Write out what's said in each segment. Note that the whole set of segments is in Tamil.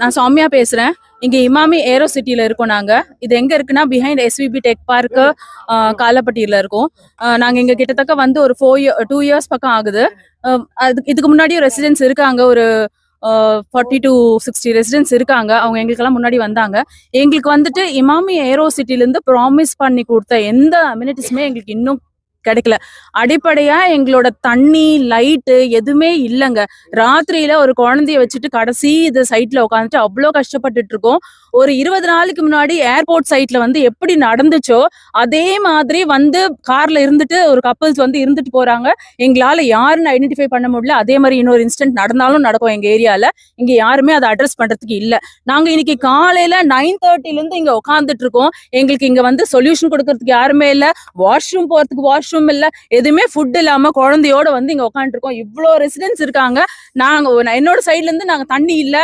நான் சௌமியா பேசுறேன். இங்க இமாமி ஏரோ சிட்டியில் இருக்கோம் நாங்க. இது எங்க இருக்குன்னா பிஹைண்ட் எஸ்விபி டெக் பார்க்கு காலப்பட்டியில இருக்கோம். நாங்கள் நாங்க இங்க கிட்டத்தட்ட வந்து ஒரு ஃபோர் இயர் டூ இயர்ஸ் பக்கம் ஆகுது. அது இதுக்கு முன்னாடியும் ரெசிடென்ட்ஸ் இருக்காங்க. ஒரு ஃபார்ட்டி டு சிக்ஸ்டி ரெசிடென்ட்ஸ் இருக்காங்க. அவங்க எங்களுக்கெல்லாம் முன்னாடி வந்தாங்க. எங்களுக்கு வந்துட்டு இமாமி ஏரோ சிட்டிலேருந்து ப்ராமிஸ் பண்ணி கொடுத்த எந்த அமினிட்டிஸுமே எங்களுக்கு இன்னும் கிடைக்கல. அடிப்படையா எங்களோட தண்ணி லைட்டு எதுவுமே இல்லைங்க. ராத்திரியில ஒரு குழந்தைய வச்சுட்டு கடைசி இது சைட்ல உட்காந்துட்டு அவ்வளோ கஷ்டப்பட்டுட்டு இருக்கோம். ஒரு இருபது நாளைக்கு முன்னாடி ஏர்போர்ட் சைட்ல வந்து எப்படி நடந்துச்சோ அதே மாதிரி வந்து கார்ல இருந்துட்டு ஒரு கப்பல்ஸ் வந்து இருந்துட்டு போறாங்க. எங்களால யாருன்னு ஐடென்டிஃபை பண்ண முடியல. அதே மாதிரி இன்னொரு இன்சிடென்ட் நடந்தாலும் நடக்கும் எங்க ஏரியால. இங்க யாருமே அதை அட்ரஸ் பண்றதுக்கு இல்ல. நாங்க இன்னைக்கு காலையில நைன் தேர்ட்டில இருந்து இங்க உட்காந்துட்டு இருக்கோம். எங்களுக்கு இங்க வந்து சொல்யூஷன் கொடுக்கறதுக்கு யாருமே இல்ல. வாஷ்ரூம் போறதுக்கு வாஷ்ரூம் இல்ல எதுவுமே ஃபுட் இல்லாம குழந்தையோட வந்து இங்க உட்காந்துருக்கோம் இவ்வளோ ரெசிடென்ட்ஸ் இருக்காங்க. நாங்க என்னோட சைட்லேருந்து இருந்து நாங்க தண்ணி இல்ல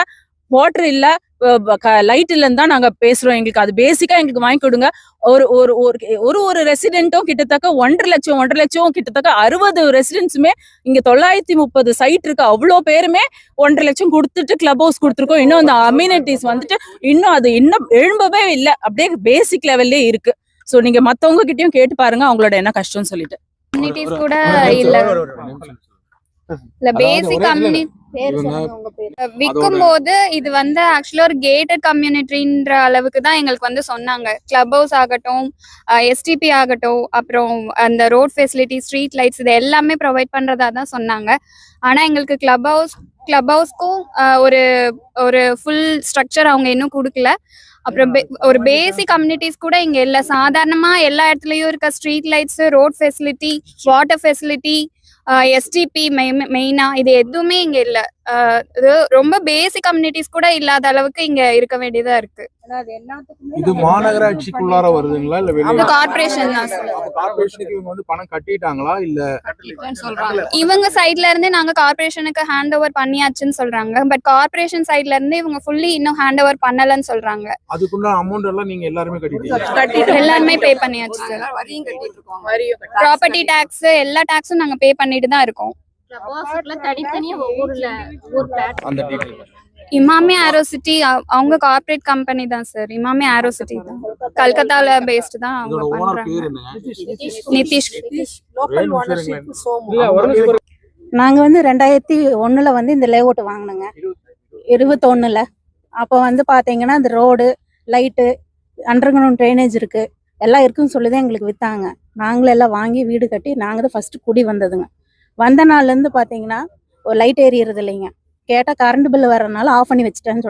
வாட்டர் இல்ல லைட் இல்லன்னு தான் நாங்க பேசுறோம் எங்களுக்கு. அது பேசிக்கா எங்களுக்கு வாங்கி கொடுங்க. ஒரு ஒரு ஒரு ஒரு ஒரு ரெசிடென்ட்டும் கிட்டத்தட்ட ஒன்றரை லட்சம் ஒன்றரை லட்சம் கிட்டத்தட்ட அறுபது ரெசிடென்ட்ஸுமே இங்க தொள்ளாயிரத்தி முப்பது சைட் இருக்கு. அவ்வளோ பேருமே ஒன்றரை லட்சம் கொடுத்துட்டு கிளப் ஹவுஸ் கொடுத்துருக்கோம். இன்னும் அந்த அம்யூனிட்டிஸ் வந்துட்டு இன்னும் அது இன்னும் எழும்பவே இல்லை. அப்படியே பேசிக் லெவல்லே இருக்கு. ஸோ நீங்க மத்தவங்க கிட்டயும் கேட்டு பாருங்க அவங்களோட என்ன கஷ்டம்னு சொல்லிட்டு. கம்யூனிட்டிஸ் கூட இல்ல. இல்ல பேசிக் கம்யூனிட்டி விற்கும் போது இது வந்து ஆக்சுவலா ஒரு கேட்டட் கம்யூனிட்டின்ற அளவுக்கு தான் எங்களுக்கு வந்து சொன்னாங்க. கிளப் ஹவுஸ் ஆகட்டும் எஸ்டிபி ஆகட்டும் அப்புறம் அந்த ரோட் ஃபெசிலிட்டி ஸ்ட்ரீட் லைட்ஸ் இது எல்லாமே ப்ரொவைட் பண்றதா தான் சொன்னாங்க. ஆனா எங்களுக்கு கிளப் ஹவுஸ் கிளப் ஹவுஸ்க்கும் ஒரு ஒரு ஃபுல் ஸ்ட்ரக்சர் அவங்க இன்னும் கொடுக்கல. அப்புறம் பே- ஒரு பேசிக் கம்யூனிட்டிஸ் கூட இங்க இல்ல. சாதாரணமா எல்லா இடத்துலயும் இருக்க street lights road facility water facility STP மெயினா இது எதுவுமே இங்க இல்ல. ரொம்ப பேசிக் கம்யூனிட்டிஸ் கூட இல்லாத அளவுக்கு இங்க இருக்க வேண்டியதா இருக்கு. இது மாநகராட்சிக்குள்ளார வருதுங்களா? இல்ல வெளியே கார்பரேஷன் தான். இவங்க வந்து பணம் கட்டிட்டாங்களா? இல்ல இவங்க சைட்ல இருந்து நாங்க கார்பரேஷனுக்கு ஹேண்ட் ஓவர் பண்ணியாச்சுன்னு சொல்றாங்க. பட் கார்பரேஷன் சைட்ல இருந்து இவங்க ஃபுல்லி இன்னும் ஹேண்ட் ஓவர் பண்ணலன்னு சொல்றாங்க. அதுக்குண்டான அமௌண்ட் எல்லாம் நீங்க எல்லாருமே கட்டிட்டீங்க. எல்லாருமே பே பண்ணியாச்சு சார் ப்ராப்பர்ட்டி டாக்ஸ் எல்லா டாக்ஸும் நாங்க பே பண்ணிட்டு தான் இருக்கோம். இமாமி ஆரோ சிட்டி அவங்க கார்ப்பரேட் கம்பெனி தான் சார் இமாமி ஆரோ சிட்டி தான். கல்கத்தால பேஸ்ட் தான் அவங்க பண்றாங்க. நிதிஷ்? நாங்கள் வந்து ரெண்டாயிரத்தி ஒன்றில் வந்து இந்த லேஅவுட் வாங்கினோங்க. இருபத்தொன்னுல அப்போ வந்து பார்த்தீங்கன்னா இந்த road light underground drainage இருக்கு. எல்லாம் இருக்குன்னு சொல்லி தான் எங்களுக்கு வித்தாங்க. நாங்களும் எல்லாம் வாங்கி வீடு கட்டி நாங்கள் தான் ஃபர்ஸ்ட் குடி வந்ததுங்க. வந்த நாள்லேருந்து பார்த்தீங்கன்னா ஒரு லைட் எரியறது இல்லைங்க. கேட்டால் கரண்ட் பில் வர்றதுனால ஆஃப் பண்ணி வச்சுட்டேன்னு